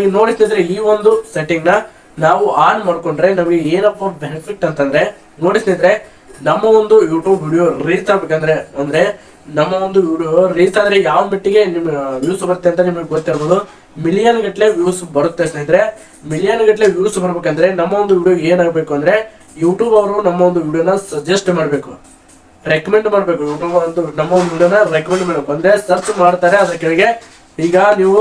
ಈಗ ನೋಡಿ ಸ್ನೇಹಿತರೆ ಈ ಒಂದು ಸೆಟ್ಟಿಂಗ್ನ ನಾವು ಆನ್ ಮಾಡ್ಕೊಂಡ್ರೆ ನಮಗೆ ಏನಪ್ಪ ಬೆನಿಫಿಟ್ ಅಂತಂದ್ರೆ ನೋಡಿ ಸ್ನೇಹಿತರೆ ನಮ್ಮ ಒಂದು ಯೂಟ್ಯೂಬ್ ವಿಡಿಯೋ ರೀಚ್ ಆಗ್ಬೇಕಂದ್ರೆ, ಅಂದ್ರೆ ನಮ್ಮ ಒಂದು ವಿಡಿಯೋ ರೀಚ್ ಆದ್ರೆ ಯಾವ ಮಟ್ಟಿಗೆ ನಿಮ್ ವ್ಯೂಸ್ ಬರುತ್ತೆ ಅಂತ ನಿಮಗೆ ಗೊತ್ತಿರ್ಬೋದು. ಮಿಲಿಯನ್ ಗಟ್ಲೆ ವ್ಯೂಸ್ ಬರುತ್ತೆ ಸ್ನೇಹಿತರೆ. ಮಿಲಿಯನ್ ಗಟ್ಲೆ ವ್ಯೂಸ್ ಬರ್ಬೇಕಂದ್ರೆ ನಮ್ಮ ಒಂದು ವಿಡಿಯೋ ಏನಾಗಬೇಕು ಅಂದ್ರೆ ಯೂಟ್ಯೂಬ್ ಅವರು ನಮ್ಮ ಒಂದು ವಿಡಿಯೋನ ಸಜೆಸ್ಟ್ ಮಾಡಬೇಕು. ರೆಕಮೆಂಡ್ ಮಾಡಬೇಕು. ಯೂಟ್ಯೂಬ್ ಒಂದು ನಮ್ಮ ಒಂದು ವಿಡಿಯೋನ ರೆಕಮೆಂಡ್ ಮಾಡಬೇಕು. ಅಂದ್ರೆ ಸರ್ಚ್ ಮಾಡ್ತಾರೆ ಅದ್ರ ಕೆಳಗೆ ಈಗ ನೀವು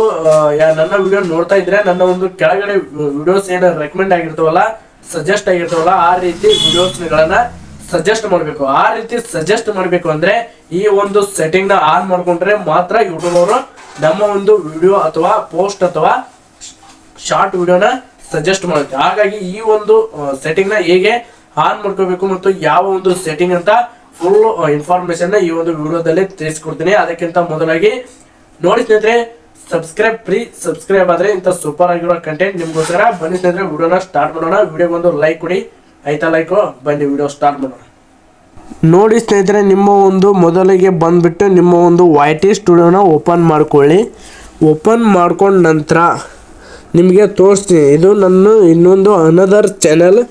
ನನ್ನ ವಿಡಿಯೋ ನೋಡ್ತಾ ಇದ್ರೆ ನನ್ನ ಒಂದು ಕೆಳಗಡೆ ವಿಡಿಯೋಸ್ ಏನು ರೆಕಮೆಂಡ್ ಆಗಿರ್ತಾವಲ್ಲ ಸಜೆಸ್ಟ್ ಆಗಿರ್ತಾವಲ್ಲ, ಆ ರೀತಿ ವಿಡಿಯೋಸ್ಗಳನ್ನ ಸಜೆಸ್ಟ್ ಮಾಡಬೇಕು. ಆ ರೀತಿ ಸಜೆಸ್ಟ್ ಮಾಡಬೇಕು ಅಂದ್ರೆ ಈ ಒಂದು ಸೆಟ್ಟಿಂಗ್ನ ಆನ್ ಮಾಡ್ಕೊಂಡ್ರೆ ಮಾತ್ರ ಯೂಟ್ಯೂಬ್ ಅವರು ನಮ್ಮ ಒಂದು ವಿಡಿಯೋ ಅಥವಾ ಪೋಸ್ಟ್ ಅಥವಾ ಶಾರ್ಟ್ ವಿಡಿಯೋನ ಸಜೆಸ್ಟ್ ಮಾಡುತ್ತೆ. ಹಾಗಾಗಿ ಈ ಒಂದು ಸೆಟ್ಟಿಂಗ್ನ ಹೇಗೆ ಆನ್ ಮಾಡ್ಕೋಬೇಕು ಮತ್ತು ಯಾವ ಒಂದು ಸೆಟ್ಟಿಂಗ್ ಅಂತ ಫುಲ್ ಇನ್ಫಾರ್ಮೇಶನ್ ಈ ಒಂದು ವಿಡಿಯೋದಲ್ಲಿ ತಿಳಿಸ್ಕೊಡ್ತೀನಿ. ಅದಕ್ಕಿಂತ ಮೊದಲಾಗಿ ನೋಡಿ ಸ್ನೇಹಿತರೆ ಸಬ್ಸ್ಕ್ರೈಬ್ ಫ್ರೀ ಸಬ್ಸ್ಕ್ರೈಬ್ ಆದರೆ ಇಂಥ ಸೂಪರ್ ಆಗಿರೋ ಕಂಟೆಂಟ್ ನಿಮಗೋಸ್ಕರ. ಬನ್ನಿ ಸ್ನೇಹಿತರೆ, ವಿಡಿಯೋನ ಸ್ಟಾರ್ಟ್ ಮಾಡೋಣ. ವಿಡಿಯೋ ಒಂದು ಲೈಕ್ ಕೊಡಿ. ಆಯ್ತಾ ಲೈಕ್ ಬನ್ನಿ ವಿಡಿಯೋ ಸ್ಟಾರ್ಟ್ ಮಾಡೋಣ. ನೋಡಿ ಸ್ನೇಹಿತರೆ, ನಿಮ್ಮ ಒಂದು ಮೊದಲಿಗೆ ಬಂದುಬಿಟ್ಟು ನಿಮ್ಮ ಒಂದು ವೈ ಟಿ ಸ್ಟುಡಿಯೋನ ಓಪನ್ ಮಾಡ್ಕೊಳ್ಳಿ. ಓಪನ್ ಮಾಡ್ಕೊಂಡ ನಂತರ ನಿಮಗೆ ತೋರಿಸ್ತೀನಿ. ಇದು ನನ್ನ ಇನ್ನೊಂದು ಅನದರ್ ಚಾನಲ್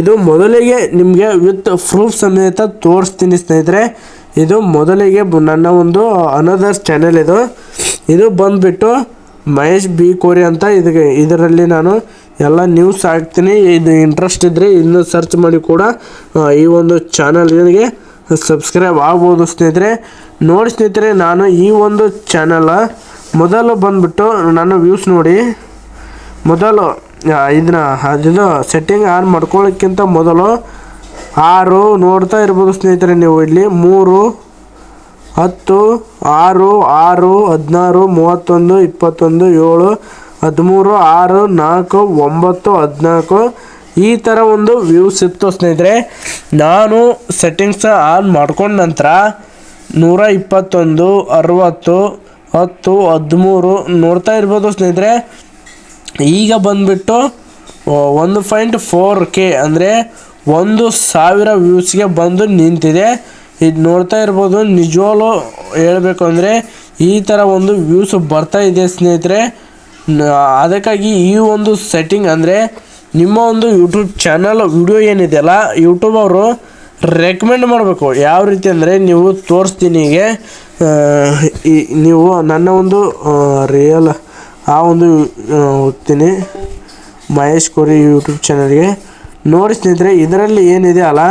ಇದು ಮೊದಲಿಗೆ ನಿಮಗೆ ವಿತ್ ಪ್ರೂಫ್ ಸಮೇತ ತೋರಿಸ್ತೀನಿ ಸ್ನೇಹಿತರೆ. ಇದು ಮೊದಲಿಗೆ ನನ್ನ ಒಂದು ಅನದರ್ಸ್ ಚಾನೆಲ್ ಇದು. ಇದು ಬಂದುಬಿಟ್ಟು ಮಹೇಶ್ ಬಿ ಕೋರಿ ಅಂತ ಇದಕ್ಕೆ ಇದರಲ್ಲಿ ನಾನು ಎಲ್ಲ ನ್ಯೂಸ್ ಹಾಕ್ತೀನಿ. ಇದು ಇಂಟ್ರೆಸ್ಟ್ ಇದ್ದರೆ ಇನ್ನು ಸರ್ಚ್ ಮಾಡಿ ಕೂಡ ಈ ಒಂದು ಚಾನಲ್ಗೆ ಸಬ್ಸ್ಕ್ರೈಬ್ ಆಗ್ಬೋದು ಸ್ನೇಹಿತರೆ. ನೋಡಿ ಸ್ನೇಹಿತರೆ, ನಾನು ಈ ಒಂದು ಚಾನಲ ಮೊದಲು ಬಂದುಬಿಟ್ಟು ನನ್ನ ವ್ಯೂಸ್ ನೋಡಿ. ಮೊದಲು ಇದನ್ನ ಅದಿದು ಸೆಟ್ಟಿಂಗ್ ಆನ್ ಮಾಡ್ಕೊಳ್ಳೋಕ್ಕಿಂತ ಮೊದಲು ಆರು ನೋಡ್ತಾ ಇರ್ಬೋದು ಸ್ನೇಹಿತರೆ ನೀವು ಇಲ್ಲಿ. ಮೂರು, ಹತ್ತು, ಆರು ಆರು, ಹದಿನಾರು, ಮೂವತ್ತೊಂದು, ಇಪ್ಪತ್ತೊಂದು, ಏಳು, ಹದಿಮೂರು, ಆರು, ನಾಲ್ಕು, ಒಂಬತ್ತು, ಹದಿನಾಲ್ಕು. ಈ ಥರ ಒಂದು ವ್ಯೂಸ್ ಇತ್ತು ಸ್ನೇಹಿತರೆ. ನಾನು ಸೆಟ್ಟಿಂಗ್ಸ್ ಆನ್ ಮಾಡ್ಕೊಂಡ ನಂತರ ನೂರ ಇಪ್ಪತ್ತೊಂದು, ಅರವತ್ತು, ಹತ್ತು, ಹದಿಮೂರು ನೋಡ್ತಾ ಇರ್ಬೋದು ಸ್ನೇಹಿತರೆ. ಈಗ ಬಂದ್ಬಿಟ್ಟು ಒಂದು ಪಾಯಿಂಟ್ ಫೋರ್ ಕೆ ಅಂದರೆ ಒಂದು ಸಾವಿರ ವ್ಯೂಸ್ಗೆ ಬಂದು ನಿಂತಿದೆ. ಇದು ನೋಡ್ತಾ ಇರ್ಬೋದು, ನಿಜವಾಗ್ಲೂ ಹೇಳಬೇಕು ಅಂದರೆ ಈ ಥರ ಒಂದು ವ್ಯೂಸ್ ಬರ್ತಾ ಇದೆ ಸ್ನೇಹಿತರೆ. ಅದಕ್ಕಾಗಿ ಈ ಒಂದು ಸೆಟ್ಟಿಂಗ್ ಅಂದರೆ ನಿಮ್ಮ ಒಂದು ಯೂಟ್ಯೂಬ್ ಚಾನಲ್ ವಿಡಿಯೋ ಏನಿದೆಯಲ್ಲ ಯೂಟ್ಯೂಬ್ ಅವರು ರೆಕಮೆಂಡ್ ಮಾಡಬೇಕು. ಯಾವ ರೀತಿ ಅಂದರೆ ನೀವು ತೋರಿಸ್ತೀನಿ ಈ- ನೀವು ನನ್ನ ಒಂದು ರಿಯಲ್ ಆ ಒಂದು ಹೋಗ್ತೀನಿ. ಮಹೇಶ್ ಕೋರಿ ಯೂಟ್ಯೂಬ್ ಚಾನಲ್ಗೆ ನೋಡಿ ಸ್ನೇಹಿತರೆ, ಇದರಲ್ಲಿ ಏನಿದೆ ಅಲ್ಲ?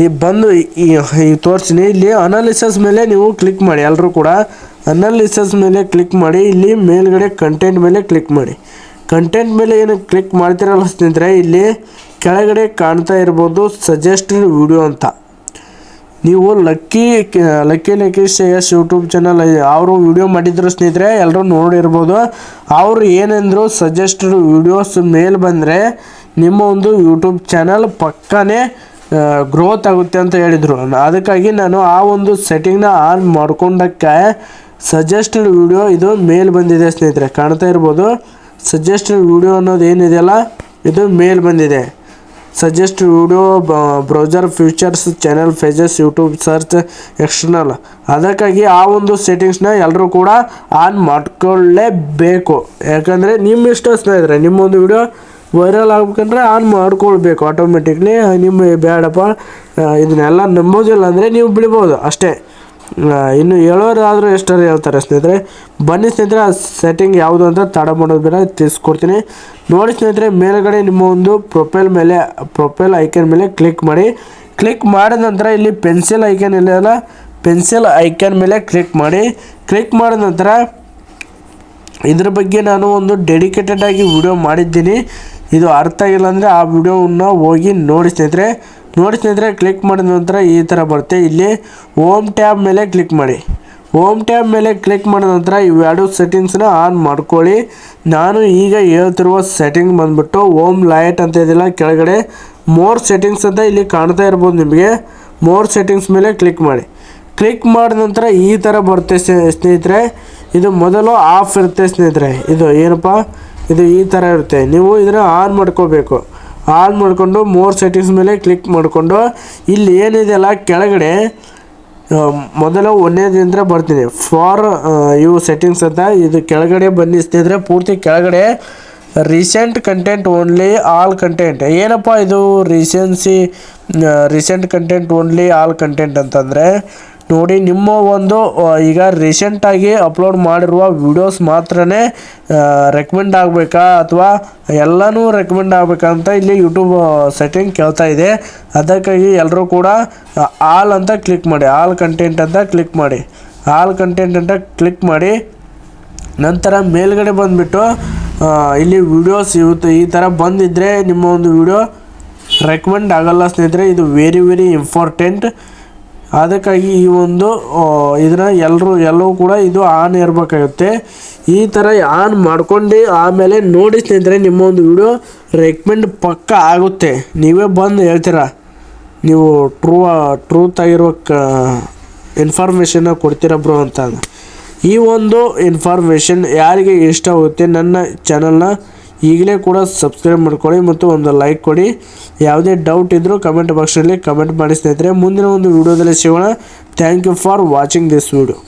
ಈ ಬಂದು ಈ ತೋರಿಸ್ತೀನಿ. ಇಲ್ಲಿ ಅನಾಲಿಸಸ್ ಮೇಲೆ ನೀವು ಕ್ಲಿಕ್ ಮಾಡಿ. ಎಲ್ಲರೂ ಕೂಡ ಅನಾಲಿಸಸ್ ಮೇಲೆ ಕ್ಲಿಕ್ ಮಾಡಿ. ಇಲ್ಲಿ ಮೇಲ್ಗಡೆ ಕಂಟೆಂಟ್ ಮೇಲೆ ಕ್ಲಿಕ್ ಮಾಡಿ. ಕಂಟೆಂಟ್ ಮೇಲೆ ಏನು ಕ್ಲಿಕ್ ಮಾಡ್ತಿರಲ್ಲ ಸ್ನೇಹಿತರೆ, ಇಲ್ಲಿ ಕೆಳಗಡೆ ಕಾಣ್ತಾ ಇರ್ಬೋದು ಸಜೆಸ್ಟೆಡ್ ವಿಡಿಯೋ ಅಂತ. ನೀವು Lucky Lucky Lucky S YouTube channel ಅವರು ವಿಡಿಯೋ ಮಾಡಿದ್ರು ಸ್ನೇಹಿತರೆ ಎಲ್ಲರೂ ನೋಡಿರ್ಬೋದು. ಅವರು ಏನಂದ್ರು ಸಜೆಸ್ಟೆಡ್ ವಿಡಿಯೋಸ್ ಮೇಲೆ ಬಂದರೆ ನಿಮ್ಮ ಒಂದು ಯೂಟ್ಯೂಬ್ ಚಾನಲ್ ಪಕ್ಕನೇ ಗ್ರೋತ್ ಆಗುತ್ತೆ ಅಂತ ಹೇಳಿದರು. ಅದಕ್ಕಾಗಿ ನಾನು ಆ ಒಂದು ಸೆಟ್ಟಿಂಗ್ನ ಆನ್ ಮಾಡ್ಕೊಂಡಕ್ಕೆ ಸಜೆಸ್ಟೆಡ್ ವಿಡಿಯೋ ಇದು ಮೇಲ್ ಬಂದಿದೆ ಸ್ನೇಹಿತರೆ. ಕಾಣ್ತಾ ಇರ್ಬೋದು. ಸಜೆಸ್ಟೆಡ್ ವಿಡಿಯೋ ಅನ್ನೋದು ಏನಿದೆಯಲ್ಲ, ಇದು ಮೇಲ್ ಬಂದಿದೆ. Suggest video browser futures channel pages YouTube search external ಅದಕ್ಕಾಗಿ ಆ ಒಂದು ಸೆಟ್ಟಿಂಗ್ಸ್ನ ಎಲ್ಲರೂ ಕೂಡ ಆನ್ ಮಾಡ್ಕೊಳ್ಳೇಬೇಕು ಯಾಕಂದರೆ ನಿಮ್ಮ ಇಷ್ಟ ಸ್ನೇಹಿತರೆ ನಿಮ್ಮೊಂದು ವಿಡಿಯೋ ವೈರಲ್ ಆಗ್ಬೇಕಂದ್ರೆ ಆನ್ ಮಾಡ್ಕೊಳ್ಬೇಕು ಆಟೋಮೆಟಿಕ್ಲಿ ನಿಮ್ಮ ಬೇಡಪ್ಪ ಆ, ಇದನ್ನೆಲ್ಲ ನಂಬೋದಿಲ್ಲ ಅಂದರೆ ನೀವು ಬಿಡ್ಬೋದು ಅಷ್ಟೇ. ಇನ್ನು ಹೇಳೋರಾದರೂ ಎಷ್ಟರ ಹೇಳ್ತಾರೆ ಸ್ನೇಹಿತರೆ, ಬನ್ನಿ ಸ್ನೇಹಿತರೆ, ಆ ಸೆಟ್ಟಿಂಗ್ ಯಾವುದು ಅಂತ ತಡ ಮಾಡೋದು ಬೇಡ ತಿಳಿಸ್ಕೊಡ್ತೀನಿ. ನೋಡಿ ಸ್ನೇಹಿತರೆ, ಮೇಲ್ಗಡೆ ನಿಮ್ಮ ಒಂದು ಪ್ರೊಫೈಲ್ ಮೇಲೆ ಪ್ರೊಫೈಲ್ ಐಕನ್ ಮೇಲೆ ಕ್ಲಿಕ್ ಮಾಡಿ. ಕ್ಲಿಕ್ ಮಾಡಿದ ನಂತರ ಇಲ್ಲಿ ಪೆನ್ಸಿಲ್ ಐಕನ್ ಇಲ್ಲ ಪೆನ್ಸಿಲ್ ಐಕನ್ ಮೇಲೆ ಕ್ಲಿಕ್ ಮಾಡಿ. ಕ್ಲಿಕ್ ಮಾಡಿದ ನಂತರ ಇದ್ರ ಬಗ್ಗೆ ನಾನು ಒಂದು ಡೆಡಿಕೇಟೆಡ್ ಆಗಿ ವಿಡಿಯೋ ಮಾಡಿದ್ದೀನಿ. ಇದು ಅರ್ಥ ಆಗಿಲ್ಲ ಅಂದರೆ ಆ ವಿಡಿಯೋವನ್ನು ಹೋಗಿ ನೋಡಿ ಸ್ನೇಹಿತರೆ. ನೋಡಿ ಸ್ನೇಹಿತರೆ ಕ್ಲಿಕ್ ಮಾಡಿದ ನಂತರ ಈ ಥರ ಬರುತ್ತೆ. ಇಲ್ಲಿ ಓಮ್ ಟ್ಯಾಬ್ ಮೇಲೆ ಕ್ಲಿಕ್ ಮಾಡಿ. ಓಮ್ ಟ್ಯಾಬ್ ಮೇಲೆ ಕ್ಲಿಕ್ ಮಾಡಿದ ನಂತರ ಇವೆರಡು ಸೆಟ್ಟಿಂಗ್ಸ್ನ ಆನ್ ಮಾಡ್ಕೊಳ್ಳಿ. ನಾನು ಈಗ ಹೇಳ್ತಿರುವ ಸೆಟ್ಟಿಂಗ್ ಬಂದ್ಬಿಟ್ಟು ಓಮ್ ಲೈಟ್ ಅಂತ ಇದೆಯಲ್ಲ, ಕೆಳಗಡೆ ಮೋರ್ ಸೆಟ್ಟಿಂಗ್ಸ್ ಅಂತ ಇಲ್ಲಿ ಕಾಣ್ತಾ ಇರ್ಬೋದು ನಿಮಗೆ. ಮೋರ್ ಸೆಟ್ಟಿಂಗ್ಸ್ ಮೇಲೆ ಕ್ಲಿಕ್ ಮಾಡಿ. ಕ್ಲಿಕ್ ಮಾಡಿದ ನಂತರ ಈ ಥರ ಬರುತ್ತೆ ಸ್ನೇ- ಸ್ನೇಹಿತರೆ. ಇದು ಮೊದಲು ಆಫ್ ಇರುತ್ತೆ ಸ್ನೇಹಿತರೆ. ಇದು ಏನಪ್ಪ? ಇದು ಈ ಥರ ಇರುತ್ತೆ. ನೀವು ಇದನ್ನು ಆನ್ ಮಾಡ್ಕೋಬೇಕು. ಆನ್ ಮಾಡಿಕೊಂಡು ಮೋರ್ ಸೆಟ್ಟಿಂಗ್ಸ್ ಮೇಲೆ ಕ್ಲಿಕ್ ಮಾಡಿಕೊಂಡು ಇಲ್ಲಿ ಏನಿದೆಯಲ್ಲ ಕೆಳಗಡೆ ಮೊದಲು ಒಂದೇದಿಂದ ಬರ್ತೀನಿ ಫಾರ್ ಇವು ಸೆಟ್ಟಿಂಗ್ಸ್ ಅಂತ ಇದು ಕೆಳಗಡೆ ಸ್ನೇಹಿತರೆ, ಪೂರ್ತಿ ಕೆಳಗಡೆ recent content only all content ಏನಪ್ಪ ಇದು recency recent content only all content ಅಂತಂದರೆ ನೋಡಿ, ನಿಮ್ಮ ಒಂದು ಈಗ ರೀಸೆಂಟಾಗಿ ಅಪ್ಲೋಡ್ ಮಾಡಿರುವ ವಿಡಿಯೋಸ್ ಮಾತ್ರನೇ ರೆಕಮೆಂಡ್ ಆಗಬೇಕಾ? ಅಥವಾ ಎಲ್ಲನೂ ರೆಕಮೆಂಡ್ ಆಗಬೇಕಂತ ಇಲ್ಲಿ ಯೂಟ್ಯೂಬ್ ಸೆಟ್ಟಿಂಗ್ ಕೇಳ್ತಾ ಇದೆ. ಅದಕ್ಕಾಗಿ ಎಲ್ಲರೂ ಕೂಡ ಆಲ್ ಅಂತ ಕ್ಲಿಕ್ ಮಾಡಿ. ಆಲ್ ಕಂಟೆಂಟ್ ಅಂತ ಕ್ಲಿಕ್ ಮಾಡಿ. ಆಲ್ ಕಂಟೆಂಟ್ ಅಂತ ಕ್ಲಿಕ್ ಮಾಡಿ. ನಂತರ ಮೇಲ್ಗಡೆ ಬಂದುಬಿಟ್ಟು ಇಲ್ಲಿ ವಿಡಿಯೋಸ್ ಇವತ್ತು ಈ ಥರ ಬಂದಿದ್ದರೆ ನಿಮ್ಮ ಒಂದು ವಿಡಿಯೋ ರೆಕಮೆಂಡ್ ಆಗೋಲ್ಲ ಸ್ನೇಹಿತರೆ. ಇದು ವೆರಿ ವೆರಿ ಇಂಪಾರ್ಟೆಂಟ್ ಅದಕ್ಕಾಗಿ ಈ ಒಂದು ಇದನ್ನ ಎಲ್ಲರೂ ಎಲ್ಲವೂ ಕೂಡ ಇದು ಆನ್ ಇರಬೇಕಾಗುತ್ತೆ ಈ ಥರ ಆನ್ ಮಾಡ್ಕೊಂಡು ಆಮೇಲೆ ನೋಡಿ ಸ್ನೇಹಿತರೆ, ನಿಮ್ಮ ಒಂದು ವಿಡಿಯೋ ರೆಕಮೆಂಡ್ ಪಕ್ಕ ಆಗುತ್ತೆ. ನೀವೇ ಬಂದು ಹೇಳ್ತೀರಾ? ನೀವು ಟ್ರೂ ಟ್ರೂತ್ ಆಗಿರುವ ಕ ಇನ್ಫಾರ್ಮೇಷನ್ನ ಕೊಡ್ತೀರಾ ಬ್ರೋ ಅಂತ. ಈ ಒಂದು ಇನ್ಫಾರ್ಮೇಷನ್ ಯಾರಿಗೆ ಇಷ್ಟ ಆಗುತ್ತೆ, ನನ್ನ ಚಾನಲ್ನ ಈಗಲೇ ಕೂಡ ಸಬ್ಸ್ಕ್ರೈಬ್ ಮಾಡ್ಕೊಳ್ಳಿ ಮತ್ತು ಒಂದು ಲೈಕ್ ಕೊಡಿ. ಯಾವುದೇ ಡೌಟ್ ಇದ್ದರೂ ಕಮೆಂಟ್ ಬಾಕ್ಸಲ್ಲಿ ಕಮೆಂಟ್ ಮಾಡಿ ಸ್ನೇಹಿತರೆ. ಮುಂದಿನ ಒಂದು ವಿಡಿಯೋದಲ್ಲಿ ಸಿಗೋಣ. Thank you for watching this video